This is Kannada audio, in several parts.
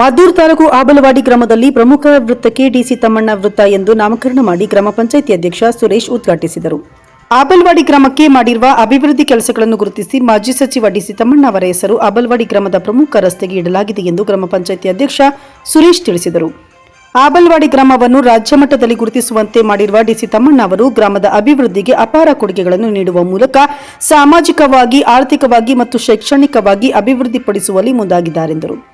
ಮದ್ದೂರು ತಾಲೂಕು ಆಬಲವಾಡಿ ಗ್ರಾಮದಲ್ಲಿ ಪ್ರಮುಖ ವೃತ್ತಕ್ಕೆ ಡಿಸಿ ತಮ್ಮಣ್ಣ ವೃತ್ತ ಎಂದು ನಾಮಕರಣ ಮಾಡಿ ಗ್ರಾಮ ಪಂಚಾಯಿತಿ ಅಧ್ಯಕ್ಷ ಸುರೇಶ್ ಉದ್ಘಾಟಿಸಿದರು. ಆಬಲ್ವಾಡಿ ಗ್ರಾಮಕ್ಕೆ ಮಾಡಿರುವ ಅಭಿವೃದ್ಧಿ ಕೆಲಸಗಳನ್ನು ಗುರುತಿಸಿ ಮಾಜಿ ಸಚಿವ ಡಿಸಿ ತಮ್ಮಣ್ಣ ಅವರ ಹೆಸರು ಆಬಲ್ವಾಡಿ ಗ್ರಾಮದ ಪ್ರಮುಖ ರಸ್ತೆಗೆ ಇಡಲಾಗಿದೆ ಎಂದು ಗ್ರಾಮ ಪಂಚಾಯಿತಿ ಅಧ್ಯಕ್ಷ ಸುರೇಶ್ ತಿಳಿಸಿದರು. ಆಬಲ್ವಾಡಿ ಗ್ರಾಮವನ್ನು ರಾಜ್ಯ ಮಟ್ಟದಲ್ಲಿ ಗುರುತಿಸುವಂತೆ ಮಾಡಿರುವ ಡಿಸಿ ತಮ್ಮಣ್ಣ ಅವರು ಗ್ರಾಮದ ಅಭಿವೃದ್ಧಿಗೆ ಅಪಾರ ಕೊಡುಗೆಗಳನ್ನು ನೀಡುವ ಮೂಲಕ ಸಾಮಾಜಿಕವಾಗಿ, ಆರ್ಥಿಕವಾಗಿ ಮತ್ತು ಶೈಕ್ಷಣಿಕವಾಗಿ ಅಭಿವೃದ್ಧಿಪಡಿಸುವಲ್ಲಿ ಮುಂದಾಗಿದ್ದಾರೆಂದರು.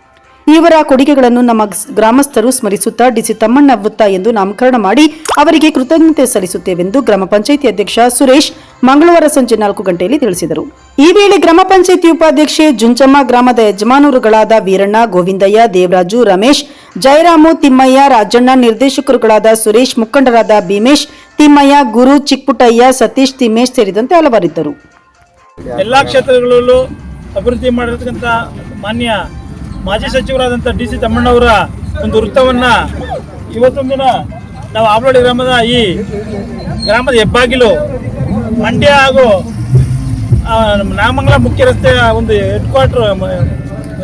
ಇವರ ಕೊಡುಗೆಗಳನ್ನು ನಮ್ಮ ಗ್ರಾಮಸ್ಥರು ಸ್ಮರಿಸುತ್ತಾ ಡಿಸಿ ತಮ್ಮಣ್ಣ ವೃತ್ತ ಎಂದು ನಾಮಕರಣ ಮಾಡಿ ಅವರಿಗೆ ಕೃತಜ್ಞತೆ ಸಲ್ಲಿಸುತ್ತೇವೆಂದು ಗ್ರಾಮ ಪಂಚಾಯಿತಿ ಅಧ್ಯಕ್ಷ ಸುರೇಶ್ ಮಂಗಳವಾರ ಸಂಜೆ ನಾಲ್ಕು ಗಂಟೆಯಲ್ಲಿ ತಿಳಿಸಿದರು. ಈ ವೇಳೆ ಗ್ರಾಮ ಪಂಚಾಯಿತಿ ಉಪಾಧ್ಯಕ್ಷೆ ಜುಂಚಮ್ಮ, ಗ್ರಾಮದ ಯಜಮಾನರುಗಳಾದ ವೀರಣ್ಣ, ಗೋವಿಂದಯ್ಯ, ದೇವರಾಜು, ರಮೇಶ್ ಜಯರಾಮು ತಿಮ್ಮಯ್ಯ, ರಾಜಣ್ಣ, ನಿರ್ದೇಶಕರುಗಳಾದ ಸುರೇಶ್, ಮುಖಂಡರಾದ ಭೀಮೇಶ್, ತಿಮ್ಮಯ್ಯ, ಗುರು ಚಿಕ್ಕಪುಟ್ಟಯ್ಯ, ಸತೀಶ್, ತಿಮ್ಮೇಶ್ ಸೇರಿದಂತೆ ಹಲವರಿದ್ದರು. ಎಲ್ಲ ಕ್ಷೇತ್ರಗಳಲ್ಲೂ ಅಭಿವೃದ್ಧಿ ಮಾಡಿರತಕ್ಕಂಥ ಮಾನ್ಯ ಮಾಜಿ ಸಚಿವರಾದಂಥ ಡಿ ಸಿ ತಮ್ಮಣ್ಣವರ ಒಂದು ವೃತ್ತವನ್ನು ಇವತ್ತೊಂದು ದಿನ ನಾವು ಆವಳಡಿ ಗ್ರಾಮದ ಈ ಗ್ರಾಮದ ಹೆಬ್ಬಾಗಿಲು ಮಂಡ್ಯ ಹಾಗೂ ಆ, ನಾಮಂಗಲ ಮುಖ್ಯ ರಸ್ತೆಯ ಒಂದು ಹೆಡ್ ಕ್ವಾರ್ಟರ್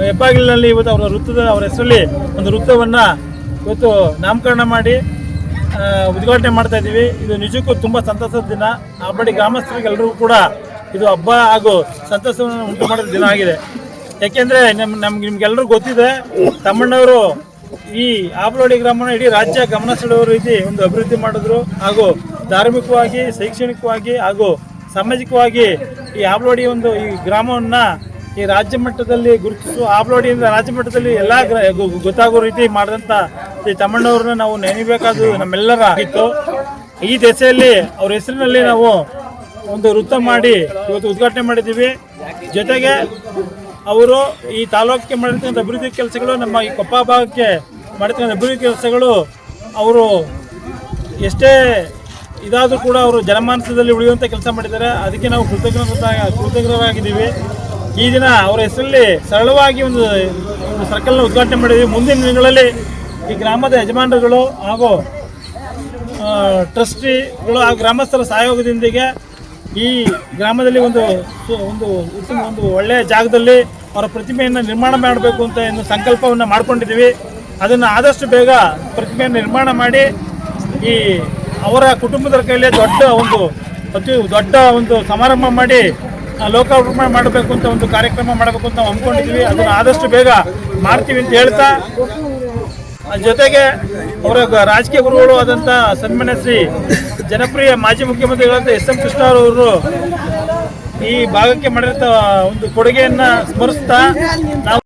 ಹೆಬ್ಬಾಗಿಲಿನಲ್ಲಿ ಇವತ್ತು ಅವರ ವೃತ್ತದ ಅವರ ಹೆಸರಲ್ಲಿ ಒಂದು ವೃತ್ತವನ್ನು ಇವತ್ತು ನಾಮಕರಣ ಮಾಡಿ ಆ, ಉದ್ಘಾಟನೆ ಮಾಡ್ತಾ ಇದ್ದೀವಿ. ಇದು ನಿಜಕ್ಕೂ ತುಂಬ ಸಂತಸದ ದಿನ. ಆಬಡಿ ಗ್ರಾಮಸ್ಥರಿಗೆಲ್ಲರಿಗೂ ಕೂಡ ಇದು ಹಬ್ಬ ಹಾಗೂ ಸಂತಸವನ್ನು ಉಂಟು ಮಾಡಿದ ದಿನ ಆಗಿದೆ. ಯಾಕೆಂದರೆ ನಮ್ ನಮ್ಗೆ ನಿಮ್ಗೆಲ್ಲರೂ ಗೊತ್ತಿದೆ, ತಮ್ಮಣ್ಣವರು ಈ ಆಬ್ಲೋಡಿ ಗ್ರಾಮನ ಇಡೀ ರಾಜ್ಯ ಗಮನ ಸೆಳೆಯುವ ರೀತಿ ಒಂದು ಅಭಿವೃದ್ಧಿ ಮಾಡಿದ್ರು. ಹಾಗೂ ಧಾರ್ಮಿಕವಾಗಿ, ಶೈಕ್ಷಣಿಕವಾಗಿ ಹಾಗೂ ಸಾಮಾಜಿಕವಾಗಿ ಈ ಆಬ್ಲೋಡಿ ಒಂದು ಈ ಗ್ರಾಮವನ್ನು ಈ ರಾಜ್ಯ ಮಟ್ಟದಲ್ಲಿ ಗುರುತಿಸುವ ಆಬ್ಲೋಡಿಯಿಂದ ರಾಜ್ಯ ಮಟ್ಟದಲ್ಲಿ ಎಲ್ಲ ಗೊತ್ತಾಗೋ ರೀತಿ ಮಾಡಿದಂಥ ಈ ತಮ್ಮಣ್ಣವ್ರನ್ನ ನಾವು ನೆನೆಯಬೇಕಾದ್ದು ನಮ್ಮೆಲ್ಲರ ಇತ್ತು ಈ ದೆಸೆಯಲ್ಲಿ ಅವ್ರ ಹೆಸರಿನಲ್ಲಿ ನಾವು ಒಂದು ವೃತ್ತ ಮಾಡಿ ಇವತ್ತು ಉದ್ಘಾಟನೆ ಮಾಡಿದ್ದೀವಿ. ಜೊತೆಗೆ ಅವರು ಈ ತಾಲೂಕಿಗೆ ಮಾಡಿರ್ತಕ್ಕಂಥ ಅಭಿವೃದ್ಧಿ ಕೆಲಸಗಳು, ನಮ್ಮ ಈ ಕೊಪ್ಪ ಭಾಗಕ್ಕೆ ಮಾಡಿರ್ತಕ್ಕಂಥ ಅಭಿವೃದ್ಧಿ ಕೆಲಸಗಳು ಅವರು ಎಷ್ಟೇ ಇದಾದರೂ ಕೂಡ ಅವರು ಜನಮಾನಸದಲ್ಲಿ ಉಳಿಯುವಂಥ ಕೆಲಸ ಮಾಡಿದ್ದಾರೆ. ಅದಕ್ಕೆ ನಾವು ಕೃತಜ್ಞತ, ಕೃತಜ್ಞರಾಗಿದ್ದೀವಿ. ಈ ದಿನ ಅವರ ಹೆಸರಲ್ಲಿ ಸರಳವಾಗಿ ಒಂದು ಒಂದು ಸರ್ಕಲ್ನ ಉದ್ಘಾಟನೆ ಮಾಡಿದ್ದೀವಿ. ಮುಂದಿನ ದಿನಗಳಲ್ಲಿ ಈ ಗ್ರಾಮದ ಯಜಮಾನರುಗಳು ಹಾಗೂ ಟ್ರಸ್ಟಿಗಳು ಆ ಗ್ರಾಮಸ್ಥರ ಸಹಯೋಗದೊಂದಿಗೆ ಈ ಗ್ರಾಮದಲ್ಲಿ ಒಂದು ಒಂದು ಉತ್ತಮ, ಒಂದು ಒಳ್ಳೆಯ ಜಾಗದಲ್ಲಿ ಅವರ ಪ್ರತಿಮೆಯನ್ನು ನಿರ್ಮಾಣ ಮಾಡಬೇಕು ಅಂತ ಒಂದು ಸಂಕಲ್ಪವನ್ನು ಮಾಡ್ಕೊಂಡಿದ್ದೀವಿ. ಅದನ್ನು ಆದಷ್ಟು ಬೇಗ ಪ್ರತಿಮೆಯನ್ನು ನಿರ್ಮಾಣ ಮಾಡಿ, ಈ ಅವರ ಕುಟುಂಬದ ಕೈಯಲ್ಲಿ ದೊಡ್ಡ ಒಂದು ಅತಿ ದೊಡ್ಡ ಒಂದು ಸಮಾರಂಭ ಮಾಡಿ ಲೋಕಾರ್ಪಣೆ ಮಾಡಬೇಕು ಅಂತ ಒಂದು ಕಾರ್ಯಕ್ರಮ ಮಾಡಬೇಕು ಅಂತ ಅಂದ್ಕೊಂಡಿದ್ದೀವಿ. ಅದನ್ನು ಆದಷ್ಟು ಬೇಗ ಮಾಡ್ತೀವಿ ಅಂತ ಹೇಳ್ತಾ ಜೊತೆಗೆ ಅವರ ರಾಜಕೀಯ ಗುರುಗಳು ಆದಂಥ ಸನ್ಮಾನ್ಯ ಶ್ರೀ ಜನಪ್ರಿಯ ಮಾಜಿ ಮುಖ್ಯಮಂತ್ರಿಗಳಾದ ಎಸ್ ಎಂ ಕೃಷ್ಣ ಅವರು ಈ ಭಾಗಕ್ಕೆ ಮಾಡಿರೋ ಒಂದು ಕೊಡುಗೆಯನ್ನ ಸ್ಮರಿಸ್ತಾ ನಾವು